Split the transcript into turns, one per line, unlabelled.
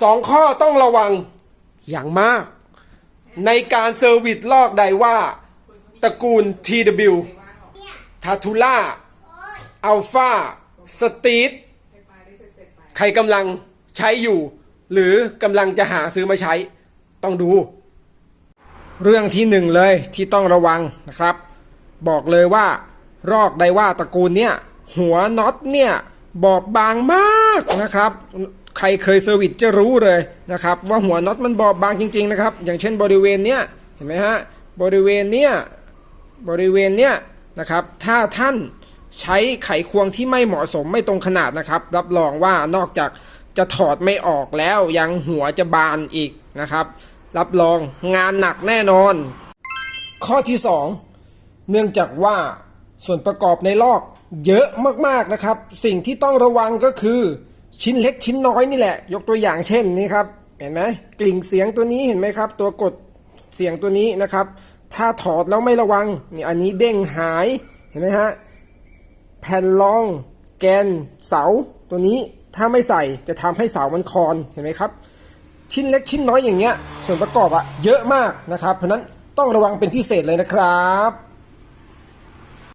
สองข้อต้องระวังอย่างมาก ในการเซอร์วิสลอกไดว่าตระกูล TW ทาทูล่าอัลฟาสตีทใครกำลังใช้อยู่ หรือกำลังจะหาซื้อมาใช้ ต้องดู เรื่องที่หนึ่งเลยที่ต้องระวังนะครับ บอกเลยว่า รอกไดว่าตระกูลเนี่ย หัวน็อตเนี่ย บอบบางมากนะครับ ใครเคยเซอร์วิสจะรู้เลยนะครับว่าหัวน็อตมันบอบบางจริงๆนะครับ อย่างเช่นบริเวณเนี้ยเห็นไหมฮะบริเวณเนี้ยบริเวณเนี้ยนะครับถ้าท่านใช้ไขควงที่ไม่เหมาะสมไม่ตรงขนาดนะครับ รับรองว่านอกจากจะถอดไม่ออกแล้วยังหัวจะบานอีกนะครับ รับรองงานหนักแน่นอน ข้อที่ 2 เนื่องจากว่าส่วนประกอบในลอกเยอะมากๆนะครับ สิ่งที่ต้องระวังก็คือ ชิ้นเล็กชิ้นน้อยนี่แหละ ยกตัวอย่างเช่นนี้ครับ เห็นไหมกลิ่งเสียงตัวนี้เห็นไหมครับ ตัวกดเสียงตัวนี้นะครับ ถ้าถอดแล้วไม่ระวังนี่อันนี้เด้งหายเห็นไหมฮะแผ่นรอง แกนเสาตัวนี้ถ้าไม่ใส่จะทำให้เสามันคลอนเห็นไหมครับ ชิ้นเล็กชิ้นน้อยอย่างเงี้ยส่วนประกอบอะเยอะมากนะครับ เพราะนั้นต้องระวังเป็นพิเศษเลยนะครับ